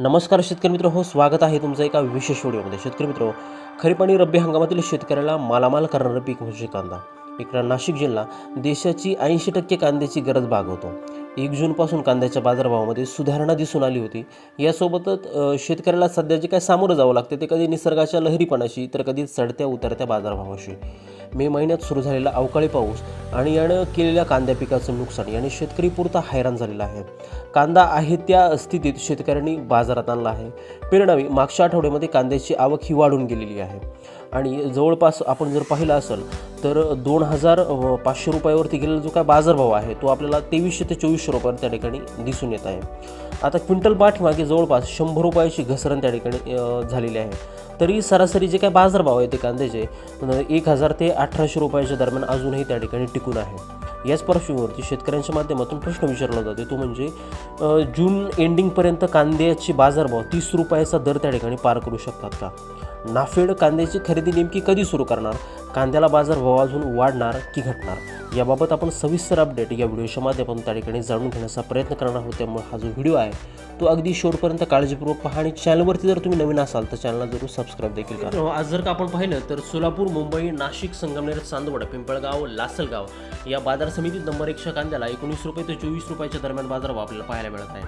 नमस्कार शेतकरी मित्र हो स्वागत आहे तुमचं एका विशेष व्हिडिओमध्ये. शेतकरी मित्र खरीप आणि रब्बी हंगामातील शेतकऱ्याला मालामाल करणारं पीक म्हणजे कांदा. इकडं नाशिक जिल्हा देशाची ऐंशी टक्के कांद्याची गरज भागवतो. एक जूनपासून कांद्याच्या बाजारभावामध्ये सुधारणा दिसून आली होती. यासोबतच शेतकऱ्याला सध्या जे काय सामोरं जावं लागते ते कधी निसर्गाच्या लहरीपणाशी तर कधी चढत्या उतरत्या बाजारभावाशी. मे महिन्यात सुरू झालेला अवकाळी पाऊस आणि यानं केलेल्या कांद्या पिकाचं नुकसान याने शेतकरी पुरता हैराण झालेला आहे. कांदा आहे त्या स्थितीत शेतकऱ्यांनी बाजारात आणला आहे. परिणामी मागच्या आठवड्यामध्ये कांद्याची आवक ही वाढून गेलेली आहे. आणि जवळपास आपण जर पाहिलं असेल तर दोन हजार पाचशे रुपयावरती गेलेला जो काय बाजारभाव आहे तो आपल्याला तेवीसशे ते चोवीसशे रुपयांना त्या ठिकाणी दिसून येत आहे. आता क्विंटल पाठीमागे जवळपास शंभर रुपयाची घसरण त्या ठिकाणी झालेली आहे. तरी सरासरी जे काय बाजारभाव आहे ते कांद्याचे एक हजार ते अठराशे रुपयाच्या दरम्यान अजूनही त्या ठिकाणी टिकून आहे. याच पार्श्वभूमीवरती शेतकऱ्यांच्या माध्यमातून प्रश्न विचारला जातो. तो म्हणजे जून एंडिंगपर्यंत कांद्याचे बाजारभाव तीस रुपयाचा दर त्या ठिकाणी पार करू शकतात का? नाफेड कांद्याची खरेदी नेमकी कधी सुरू करणार? कांद्याला बाजारभाव अजून वाढणार की घटणार? याबाबत आपण सविस्तर अपडेट या व्हिडिओच्या माध्यमातून त्या ठिकाणी जाणून घेण्याचा प्रयत्न करणार आहोत. त्यामुळे हा जो व्हिडिओ आहे तो अगदी शेवटपर्यंत काळजीपूर्वक पहा आणि चॅनलवरती जर तुम्ही नवीन असाल तर चॅनलला जरूर सबस्क्राईब देखील करा. हो, आज जर का आपण पाहिलं तर सोलापूर मुंबई नाशिक संगमनेर चांदवड पिंपळगाव लासलगाव या बाजार समितीत नंबर एकशे कांद्याला एकोणीस रुपये ते चोवीस रुपयाच्या दरम्यान बाजारभाव आपल्याला पाहायला मिळत आहे.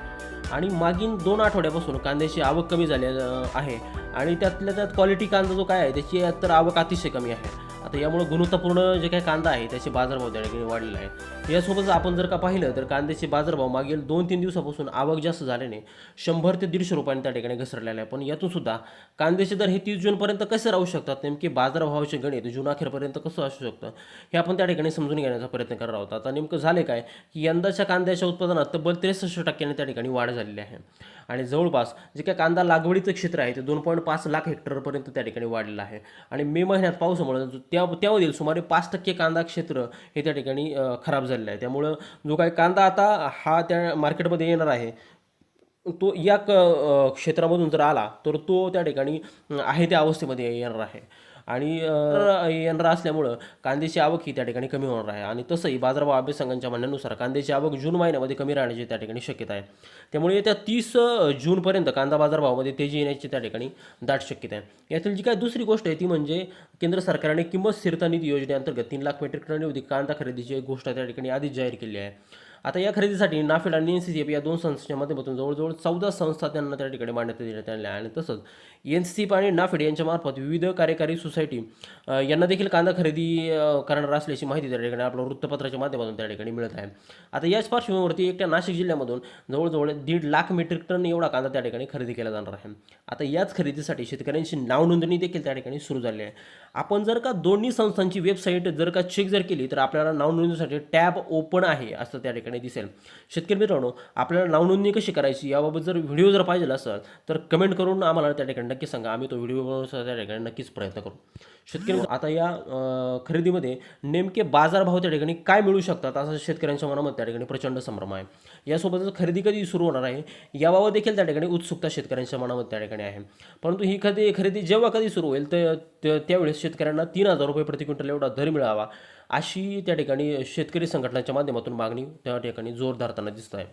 आणि मागील दोन आठवड्यापासून कांद्याची आवक कमी झाली आहे. आणि त्यातल्या त्यात क्वालिटी कांदा जो काय आहे त्याची तर आवक अतिशय कमी आहे. आता यामुळे गुणवत्तापूर्ण जे काही कांदा आहे त्याचे बाजारभाव त्या ठिकाणी वाढलेला आहे यासोबतच आपण जर का पाहिलं तर कांद्याचे बाजारभाव मागील दोन तीन दिवसापासून आवक जास्त झाल्याने शंभर ते दीडशे रुपयांनी त्या ठिकाणी घसरलेला आहे पण यातून सुद्धा कांद्याचे दर हे तीस जूनपर्यंत कसे राहू शकतात? नेमके बाजारभावाचे गणित जून अखेरपर्यंत कसं असू शकतं? हे आपण त्या ठिकाणी समजून घेण्याचा प्रयत्न करणार आहोत. आता नेमकं झाले काय? की यंदाच्या कांद्याच्या उत्पादनात तब्बल त्रेसष्ट टक्क्याने त्या ठिकाणी वाढ झालेली आहे. आणि जवळपास जे काय कांदा लागवडीचं क्षेत्र आहे ते दोन पॉईंट पाच लाख हेक्टरपर्यंत त्या ठिकाणी वाढलेलं आहे. आणि मे महिन्यात पावसामुळे त्या त्या त्यामधील सुमारे पाच टक्के कांदा क्षेत्र हे त्या ठिकाणी खराब झालेलं आहे. त्यामुळं जो काही कांदा आता हा त्या मार्केटमध्ये येणार आहे तो या क क्षेत्रामधून जर आला तर तो त्या ठिकाणी आहे त्या अवस्थेमध्ये येणार आहे. आणि अ, असल्यामुळं कांद्याची आवक ही त्या ठिकाणी कमी होणार आहे. आणि तसंही बाजारभाव अभ्यासकांच्या म्हणण्यानुसार कांद्याची आवक जून महिन्यामध्ये कमी राहण्याची त्या ठिकाणी शक्यता आहे. त्यामुळे येत्या तीस जूनपर्यंत कांदा बाजारभावामध्ये तेजी येण्याची त्या ठिकाणी दाट शक्यता आहे. यातील जी काय दुसरी गोष्ट आहे ती म्हणजे केंद्र सरकारने किंमत स्थिरता निधी योजनेअंतर्गत तीन लाख मेट्रिक टन एवढी कांदा खरेदीची एक गोष्ट त्या ठिकाणी आधीच जाहीर केली आहे. आता या खरेदीसाठी नाफेड आणि एन सी सी एफ या दोन संस्थांच्या माध्यमातून जवळजवळ चौदा संस्था त्यांना त्या ठिकाणी मान्यता देण्यात आल्या आणि तसंच एन सी सी आणि नाफेड यांच्यामार्फत विविध कार्यकारी सोसायटी यांना देखील कांदा खरेदी करणार असल्याची माहिती त्या ठिकाणी आपल्या वृत्तपत्राच्या माध्यमातून त्या ठिकाणी मिळत आहे. आता याच पार्श्वभूमीवरती एकट्या नाशिक जिल्ह्यामधून जवळजवळ दीड लाख मेट्रिक टन एवढा कांदा त्या ठिकाणी खरेदी केला जाणार आहे. आता याच खरेदीसाठी शेतकऱ्यांची नावनोंदणी देखील त्या ठिकाणी सुरू झाली आहे. आपण जर का दोन्ही संस्थांची वेबसाईट जर का चेक जर केली तर आपल्याला नावनोंदणीसाठी टॅब ओपन आहे असं त्या ठिकाणी दिसेल. शेतकरी मित्रांनो आपल्याला नावनोंदणी कशी करायची याबाबत जर व्हिडिओ जर पाहिजे असेल तर कमेंट करून आम्हाला त्या ठिकाणी नक्की सांगा. आम्ही तो व्हिडिओ बनवण्याचा त्या ठिकाणी नक्कीच प्रयत्न करू. शेतकरी आता या खरेदीमध्ये नेमके बाजारभाव त्या ठिकाणी काय मिळू शकतात असं शेतकऱ्यांच्या मनामध्ये त्या ठिकाणी प्रचंड संभ्रम आहे. यासोबतच खरेदी कधी सुरू होणार आहे याबाबत देखील त्या ठिकाणी उत्सुकता शेतकऱ्यांच्या मनामध्ये त्या ठिकाणी आहे. परंतु ही खरेदी खरेदी जेव्हा कधी सुरू होईल तर त्या- त्यावेळेस शेतकऱ्यांना तीन हजार रुपये प्रति क्विंटल एवढा दर मिळावा अशी त्या ठिकाणी शेतकरी संघटनांच्या माध्यमातून मागणी त्या ठिकाणी जोर धरताना दिसत आहे.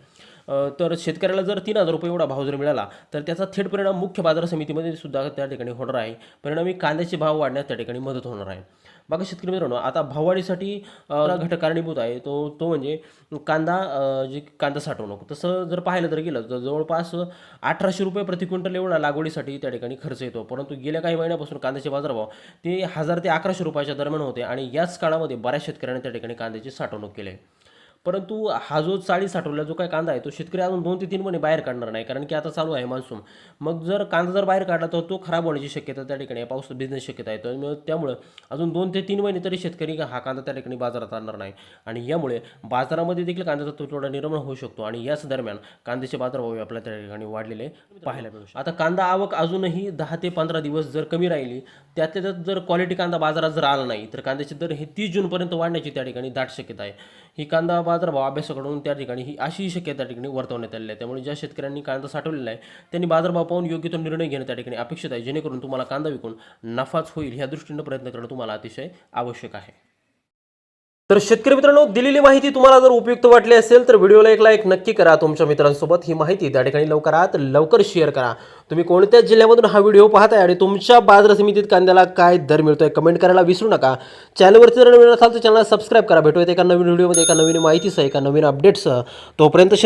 तर शेतकऱ्याला जर तीन हजार रुपये एवढा भाव जर मिळाला तर त्याचा थेट परिणाम मुख्य बाजार समितीमध्ये सुद्धा त्या ठिकाणी होणार आहे. परिणामी कांद्याचे भाव वाढण्यास त्या ठिकाणी मदत होणार आहे. बाकी शेतकरी मित्रांनो आता भाववाढीसाठी घटक कारणीभूत आहे तो तो म्हणजे कांदा जी कांदा साठवणूक. तसं जर पाहिलं तर गेलं तर जवळपास अठराशे रुपये प्रति क्विंटल एवढा लागवडीसाठी त्या ठिकाणी खर्च येतो. परंतु गेल्या काही महिन्यापासून कांद्याचे बाजारभाव ते हजार ते अकराशे रुपयाच्या दरम्यान होते आणि याच काळामध्ये बऱ्याच शेतकऱ्यांनी त्या ठिकाणी कांद्याची साठवणूक केली आहे. परंतु हा जो चाळी साठवलेला जो काय कांदा आहे तो शेतकरी अजून दोन ते तीन महिने बाहेर काढणार नाही कारण की आता चालू आहे मान्सून. मग जर कांदा जर बाहेर काढला तर तो खराब होण्याची शक्यता त्या ठिकाणी आहे पाऊस बिझनेस शक्यता आहे. तर त्यामुळं अजून दोन ते तीन महिने तरी शेतकरी हा कांदा त्या ठिकाणी बाजारात आणणार नाही. आणि यामुळे बाजारामध्ये देखील कांद्याचा तुटवडा निर्माण होऊ शकतो. आणि याच दरम्यान कांद्याचे बाजारभाव आपल्या त्या ठिकाणी वाढलेले पाहायला मिळू आता कांदा आवक अजूनही दहा ते पंधरा दिवस जर कमी राहिली त्यातल्या त्यात जर क्वालिटी कांदा बाजारात जर आला नाही तर कांद्याचे दर हे तीस जूनपर्यंत वाढण्याची त्या ठिकाणी दाट शक्यता आहे. ही कांदा बाजारभाव अभ्यासाकडून त्या ठिकाणी ही अशी शक्यता त्या ठिकाणी वर्तवण्यात आलेली आहे. त्यामुळे ज्या शेतकऱ्यांनी कांदा साठवलेला आहे त्यांनी बाजारभाव पाहून योग्य तो निर्णय घेणं त्या ठिकाणी अपेक्षित आहे. जेणेकरून तुम्हाला कांदा विकून नफाच होईल ह्या दृष्टीनं प्रयत्न करणं तुम्हाला अतिशय आवश्यक आहे. तर शेतकरी मित्रांनो दिलेली माहिती तुम्हाला जर उपयुक्त वाटली असेल तर व्हिडिओला एक लाईक नक्की करा तुमच्या मित्रांसोबत. ही माहिती त्या ठिकाणी लवकरात लवकर शेअर करा. तुम्ही कोणत्या जिल्ह्यामधून हा व्हिडिओ पाहताय आणि तुमच्या बाजार समितीत कांद्याला काय दर मिळतोय कमेंट करायला विसरू नका. चॅनलवरती जर नवीन असाल तर चॅनलला सबस्क्राईब करा. भेटूयात एका नवीन व्हिडिओमध्ये एका नवीन माहितीसह एका नवीन अपडेटसह तोपर्यंत